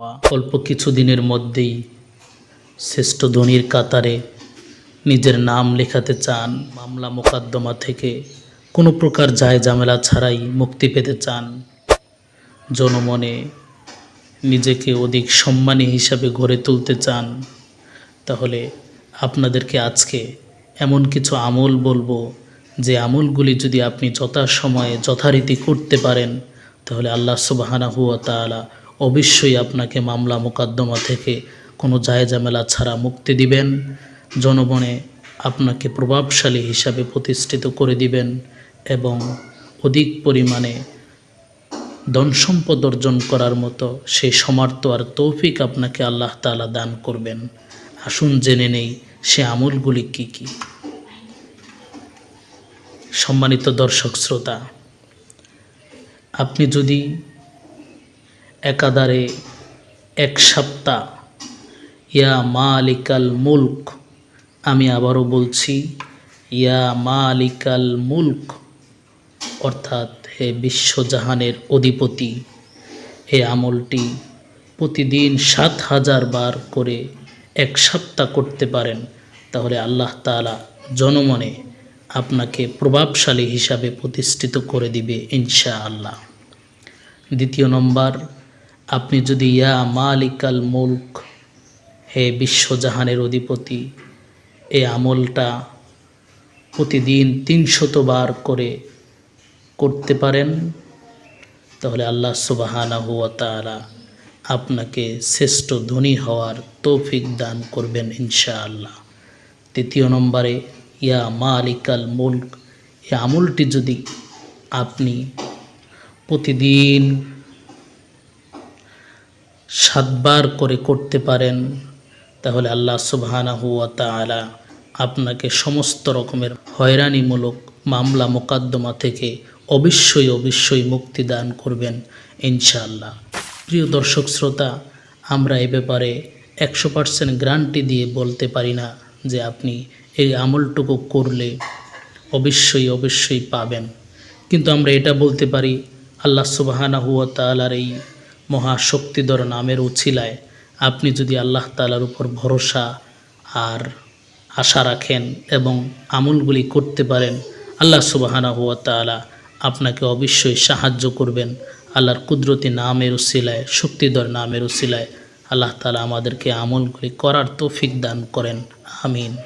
অল্প কিছু দিনের মধ্যেই শ্রেষ্ঠ ধনীর কাতারে নিজের নাম লেখাতে চান। মামলা মোকদ্দমা থেকে কোনো প্রকার যায় ঝামেলা ছাড়াই মুক্তি পেতে চান। জনমনে নিজেকে অধিক সম্মানী হিসাবে গড়ে তুলতে চান। তাহলে আপনাদেরকে আজকে এমন কিছু আমল বলব, যে আমলগুলি যদি আপনি যথাসময়ে, যথারীতি করতে পারেন, তাহলে আল্লাহ সুবাহানা হুয়া তালা অবশ্যই আপনাকে মামলা মোকদ্দমা থেকে কোনো জায়জামেলা ছাড়া মুক্তি দিবেন। জনগণে আপনাকে প্রভাবশালী হিসাবে প্রতিষ্ঠিত করে দিবেন এবং অধিক পরিমাণে ধন সম্পদ অর্জন করার মতো সেই সমর্থ আর তৌফিক আপনাকে আল্লাহ তাআলা দান করবেন। আসুন জেনে নেই সে আমলগুলি কি কি। সম্মানিত দর্শক, শ্রোতা, আপনি যদি একাধারে এক সপ্তাহ। ইয়া মালিকাল মুলক। আমি আবারও বলছি, ইয়া মালিকাল মুলক। অর্থাৎ হে বিশ্বজাহানের অধিপতি, হে আমলটি প্রতিদিন সাত হাজার বার করে এক সপ্তাহ করতে পারেন। তাহলে আল্লাহ তাআলা জনমনে আপনাকে প্রভাবশালী হিসাবে প্রতিষ্ঠিত করে দিবে ইনশা আল্লাহ দ্বিতীয় নম্বর আপনি যদি, ইয়া মালিকাল মুলক, হে বিশ্বজাহানের অধিপতি, এ আমলটা প্রতিদিন তিনশতবার করে করতে পারেন, তাহলে আল্লাহ সুবাহানা হুয়া তাআলা আপনাকে শ্রেষ্ঠ ধনী হওয়ার তৌফিক দান করবেন ইনশাআল্লাহ। তৃতীয় নম্বরে, ইয়া মালিকাল মুলক এই আমলটি যদি আপনি প্রতিদিন সাতবার করে করতে পারেন, তাহলে আল্লাহ সুবহানা হুয়া তাআলা আপনাকে সমস্ত রকমের হয়রানিমূলক মামলা মোকদ্দমা থেকে অবশ্যই অবশ্যই মুক্তি দান করবেন ইনশাআল্লাহ। প্রিয় দর্শক শ্রোতা, আমরা এ ব্যাপারে একশো পার্সেন্ট গ্যারান্টি দিয়ে বলতে পারি না যে আপনি এই আমলটুকু করলে অবশ্যই অবশ্যই পাবেন। কিন্তু আমরা এটা বলতে পারি, আল্লাহ সুবাহানা হুয়া তালার এই মহাশক্তিধর নামের উছিলায় আপনি যদি আল্লাহ তালার উপর ভরসা আর আশা রাখেন এবং আমলগুলি করতে পারেন, আল্লাহ সুবাহানা হুয়া তালা আপনাকে অবশ্যই সাহায্য করবেন। আল্লাহর কুদরতি নামের উসিলায় শক্তিধর নামের উসিলায় আল্লাহ তালা আমাদেরকে আমলগুলি করার তৌফিক দান করেন। আমিন।